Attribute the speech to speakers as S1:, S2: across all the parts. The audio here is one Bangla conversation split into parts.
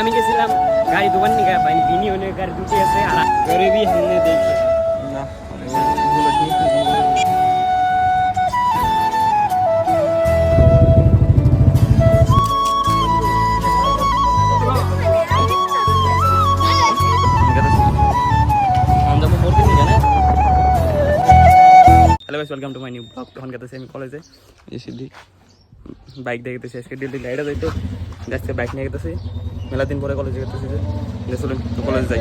S1: আমি গেছিলাম গাড়ি দোকান নিয়ে পাইনি মানে তিনি অনেক গাড়ি দুটি আছে আর গরিবই সামনে দেখি welcome to my new blog তখন কাছে আমি কলেজে এসে বাইক দেখতেছি আজকে ডেলি লাইটে যাইতো আজকে বাইক নিয়ে গেতেছি। মেলা দিন পরে কলেজে গেতেছি যে চলুন কলেজে যাই।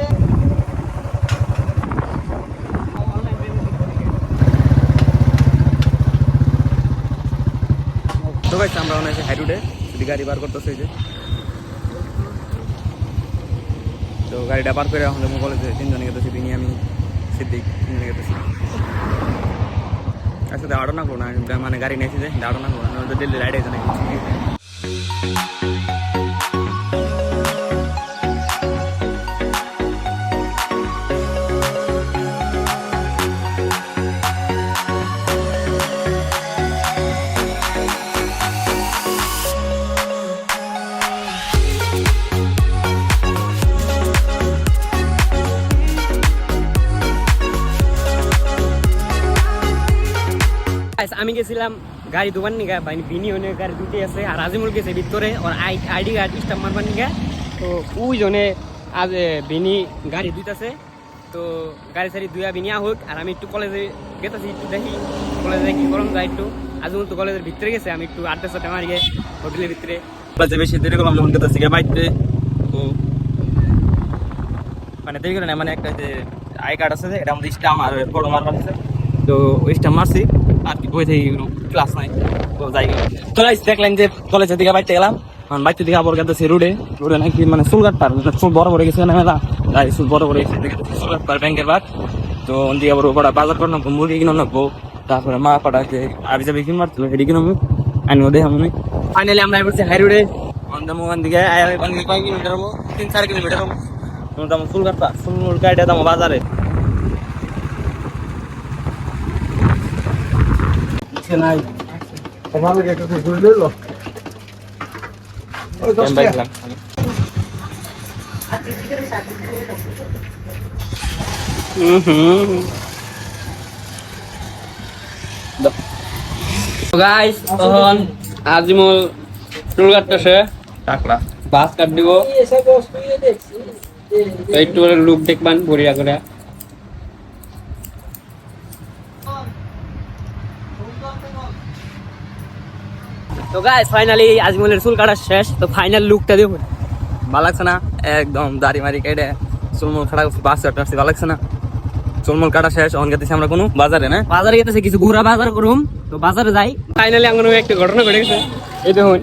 S1: তো গাইস আমরা অনেক যদি গাড়ি বার করতেছে যে। তো গাড়িটা পার করে এখন যাব কলেজে তিনজনে গেতেছি, তিনি, আমি, সিদ্দিক, তিনজনে গেতেছি। আচ্ছা দাঁড়ো না করো না মানে গাড়ি নিয়েছি যে দাঁড়ো না করো, না ডেলি রাইড আছে আমি গেছিলাম গাড়ি দোকান নিয়ে ভাই বিনি হনে গাড়ি দুটি আছে, আর আজিমুল গেছে ভিতরে, ওর আইডি কার্ড, স্টাম্প মারবার নিয়ে। তো ওই জনে আজ বিনি গাড়ি দুইটাছে। তো গাড়ি সারি দুইয়া বিনিয়া হোক, আর আমি একটু কলেজে গেতেছি, একটু দেখি কলেজে কি করলাম যাই একটু। আজিমুল তো কলেজের ভিতরে গেছে, আমি একটু আড্ডা সাথে মারি গে, হোটেলের ভিতরে। কলেজে বেশি দেরি করলাম যখন গেতেছি গে বাইতে তো মানে দেরি করে না মানে একটা যে আই কার্ড আছে এটা আমাদের স্টাম্প আর ফটো মারবার আছে। তো ওই স্টাম্প মারছি। আর কি বই থেকে ক্লাস নাই যাই তো guys, দেখলেন যে কলেজের দিকে বাইতে গেলাম। বাইতে দিকে আবার গেছে রোডে রোডে নাকি মানে চুল কাটপার চুল বড় বড় গেছে না মেলা। তাই চুল বড় বড় গেছে চুল কাটপার ব্যাংকের বার তো ওদিকে আবার ওপরে বাজার করে নেব মুরগি কিনে নেব। তারপরে মা পাটাকে আবি যাবি কিনবার মারছিল সেটি কিনে আনি ওদের আমি ফাইনালি আমরা এবার হাই রোডে। অন্ধাম ওখান দিকে কয়েক কিলোমিটার তিন চার কিলোমিটার চুল কাটপা চুল কাটে দাম বাজারে।
S2: নাই। তোমার একটা ঘুরে দিল
S1: গাইস তখন আজিমুল চুল কাটতেছে।
S2: টাকলা
S1: বাস কাট দিব। একটু লুক দেখবান বড়িয়া করে। তো গাইস ফাইনালি আজমলের চুল কাটা শেষ তো ফাইনাল লুকটা দেখুন ভালো লাগছে না? একদম দাড়ি মারি কেটে চুলমুল খাটা বাস কাটতে আসছি ভালো লাগছে না? চুলমুল কাটা শেষ অন গেতেছি আমরা কোনো বাজারে না? বাজারে গেতেছে কিছু ঘোরা বাজার করুম তো বাজারে যাই। ফাইনালি আমার একটা ঘটনা ঘটে গেছে। এই দেখুন।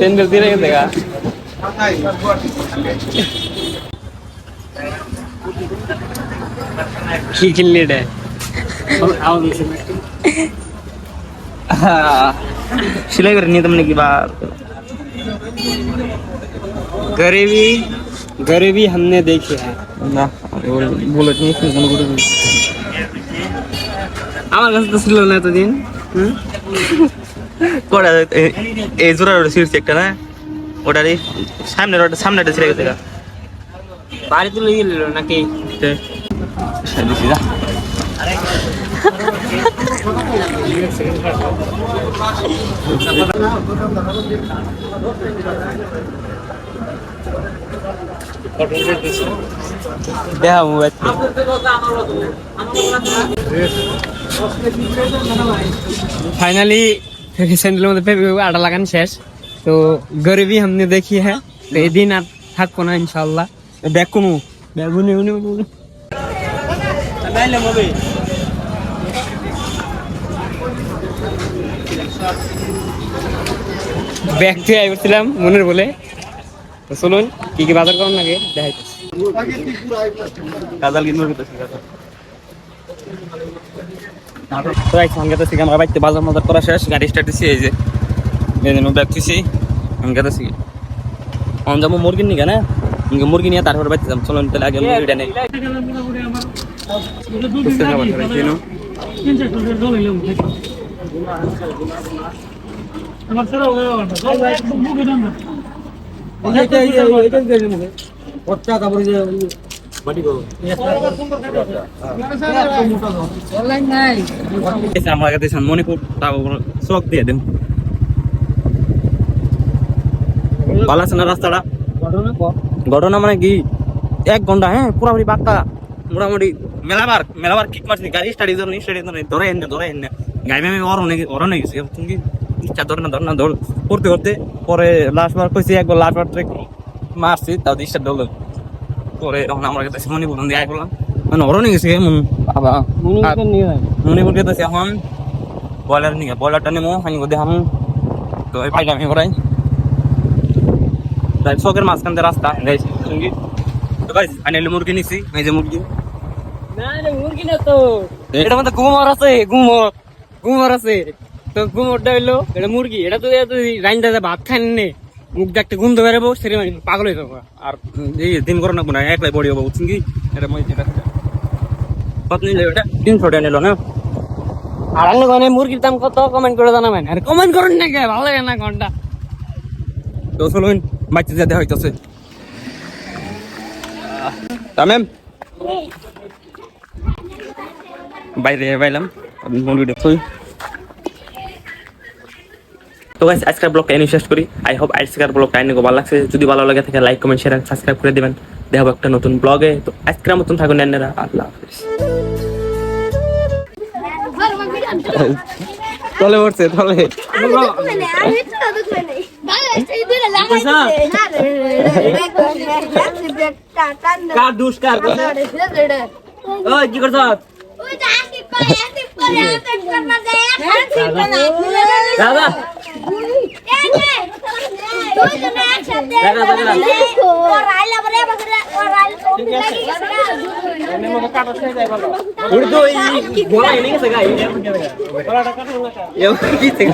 S1: তেন্দুল দিয়ে গেছে গা। কি কিনলি রে?
S2: সিলাই করে নিয়ে তুমি কি বা
S1: गरीबी गरीबी हमने देखी है
S2: না বুলেট নিয়ে কোনো করে
S1: আমার কাছে তো ছিল না এতদিন হুম?
S2: কোড়া এই জোড়া রোড সিরিজ একটা না ওটারই সামনে রোড সামনে একটা ছিঁড়ে গেছে গা
S1: বাড়ি তুলে দিয়ে নিল নাকি
S2: দিছি যা
S1: দেখা মোবাইল ফাইনালি স্যান্ডেলের মধ্যে আটা লাগান শেষ। তো গরিবি হামনে দেখি হ্যাঁ তো এই দিন আর থাকব না ইনশাল্লাহ ব্যাগ কোনো ব্যাগুনে উনি ব্যাগ দিয়ে আইছিলাম মনের বলে। তো চলুন কি কি বাজার করুন লাগে দেখাইতেছি।
S2: কাজাল কিনবো
S1: থেকে। আমরা বাইতে বাজার মজার করা শেষ গাড়ি স্টার্ট দিছি এই যে এই ব্যাগ আমি যাব মুরগি নিয়ে না? মুরগি নিয়ে তারপরে বাইতে যাব। চলুন তাহলে আগে মুরগিটা নেই। বুঝতে না। পারছি না, কেন? এসে আমার কাছে মণিপুর তাও দিয়ে দেন। ভালো আছে না রাস্তাটা? ঘটনা মানে কি? এক ঘণ্টা হ্যাঁ পুরোপুরি বাক্কা মোটামুটি মেলাবার মেলাবার কিক মারছি গাড়ি স্টাডি ধরে স্টাডি ধরে ধরে এনে ধরে এনে। গাড়ি আমি ওর অনেক ওর অনেক গেছি। তুমি ইচ্ছা ধরে না ধরে না ধর করতে করতে পরে লাস্ট বার কইছি একবার লাস্ট বার ট্রেক মারছি তাও ডিস্টার্ব ধরলো। পরে তখন আমার কাছে মণিপুর দিয়ে আই করলাম। মানে ওর অনেক গেছি মন বাবা। মণিপুর গেতেছি এখন বয়লার নিয়ে বয়লারটা নেব আমি দেখাম তো এই পাইলাম করাই তাই চকের মাঝখান দিয়ে রাস্তা সঙ্গী তো গাইছি ফাইনালি মুরগি নিছি এই যে মুরগি না তো।
S3: এটা মধ্যে গুমর আছে গুমর। গুমর আছে। তো গুমরটা হইল, এটা মুরগি, এটা তো এত রাইন্দা ভাত খান নে মুখ দেখতে গন্ধ বেরোবো সেটা মানে পাগল হয়ে
S1: আর এই দিন করে না, একলাই বড়ি হব, বুঝছেন এটা মই যেটা কত নিলে ওটা নিল না?
S3: আর আঙ্গ মানে মুরগির দাম কত? কমেন্ট করে জানাবেন। আর কমেন্ট করুন না কে? ভালো লাগে না ঘণ্টা।
S1: তো চলুন বাচ্চা যেতে হইতেছে। তামেম? বাইরে বাইলাম। মুরগিটা গাইস আজকের ব্লগটা এনে শেষ করি। আই হোপ আজকের ব্লগটা এনে ভালো লাগছে। যদি ভালো লাগে থাকে লাইক কমেন্ট শেয়ার সাবস্ক্রাইব করে দিবেন। দেখাবো একটা নতুন ব্লগে তো আজকের মতন থাকুন এনারা আল্লাহ হাফিজ। তলে পড়ছে তলে। কার দুষ কার ওই কি করছ? দাদা তো এই গোলা এনে গেছে গাই এ কি থেকে